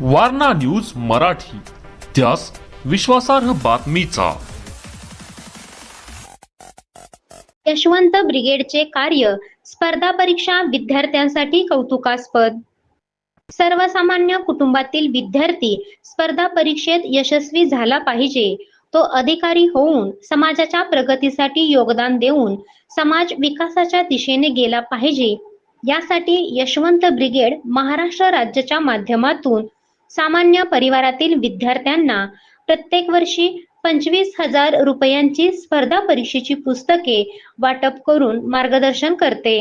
Warna news Marathi. त्यास विश्वासार्ह बातमीचा. यशवंत ब्रिगेडचे कार्य स्पर्धा परीक्षा विद्यार्थ्यांसाठी कौतुकास्पद. सर्वसामान्य कुटुंबातील विद्यार्थी स्पर्धा परीक्षेत यशस्वी झाला पाहिजे. तो अधिकारी होऊन समाजाच्या प्रगतीसाठी योगदान देऊन समाज विकासाच्या दिशेने गेला पाहिजे. यासाठी यशवंत ब्रिगेड महाराष्ट्र राज्याच्या माध्यमातून सामान्य परिवारातील विद्यार्थ्यांना प्रत्येक वर्षी पंचवीस हजार रुपयांची स्पर्धा परीक्षेची पुस्तके वाटप करून मार्गदर्शन करते.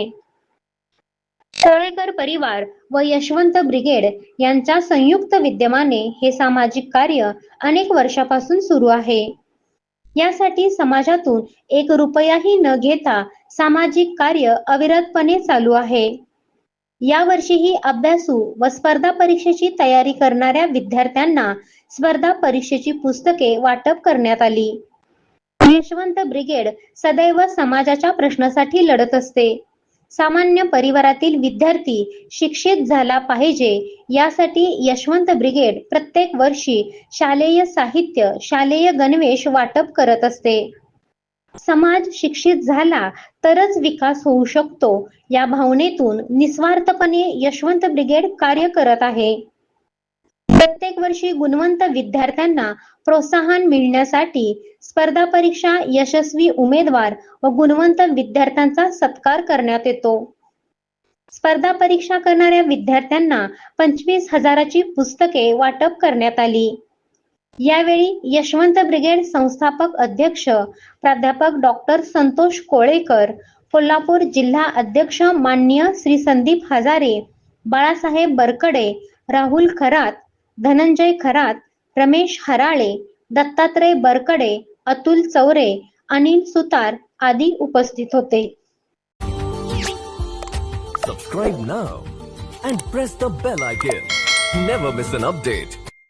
तळेकर परिवार व यशवंत ब्रिगेड यांच्या संयुक्त विद्यमाने हे सामाजिक कार्य अनेक वर्षापासून सुरू आहे. यासाठी समाजातून एक रुपयाही न घेता सामाजिक कार्य अविरतपणे चालू आहे. यावर्षीही अभ्यासू व स्पर्धा परीक्षेची तयारी करणाऱ्या विद्यार्थ्यांना स्पर्धा परीक्षेची पुस्तके वाटप करण्यात आली. यशवंत ब्रिगेड सदैव समाजाच्या प्रश्नासाठी लढत असते. सामान्य परिवारातील विद्यार्थी शिक्षित झाला पाहिजे यासाठी यशवंत ब्रिगेड प्रत्येक वर्षी शालेय साहित्य शालेय गणवेश वाटप करत असते. समाज शिक्षित झाला तरच विकास होऊ शकतो. या भावनेतून निस्वार्थपणे यशवंत ब्रिगेड कार्य करत आहे. प्रत्येक वर्षी गुणवंत विद्यार्थ्यांना प्रोत्साहन मिळण्यासाठी स्पर्धा परीक्षा यशस्वी उमेदवार व गुणवंत विद्यार्थ्यांचा सत्कार करण्यात येतो. स्पर्धा परीक्षा करणाऱ्या विद्यार्थ्यांना पंचवीस हजाराची पुस्तके वाटप करण्यात आली. यावेळी यशवंत ब्रिगेड संस्थापक अध्यक्ष प्राध्यापक डॉक्टर संतोष कोळेकर कोल्हापूर जिल्हा अध्यक्ष माननीय श्री संदीप हजारे बाळासाहेब बरकडे राहुल खरात धनंजय खरात रमेश हराळे दत्तात्रय बरकडे अतुल चौरे अनिल सुतार आदी उपस्थित होते. Subscribe now and press the bell icon never miss an update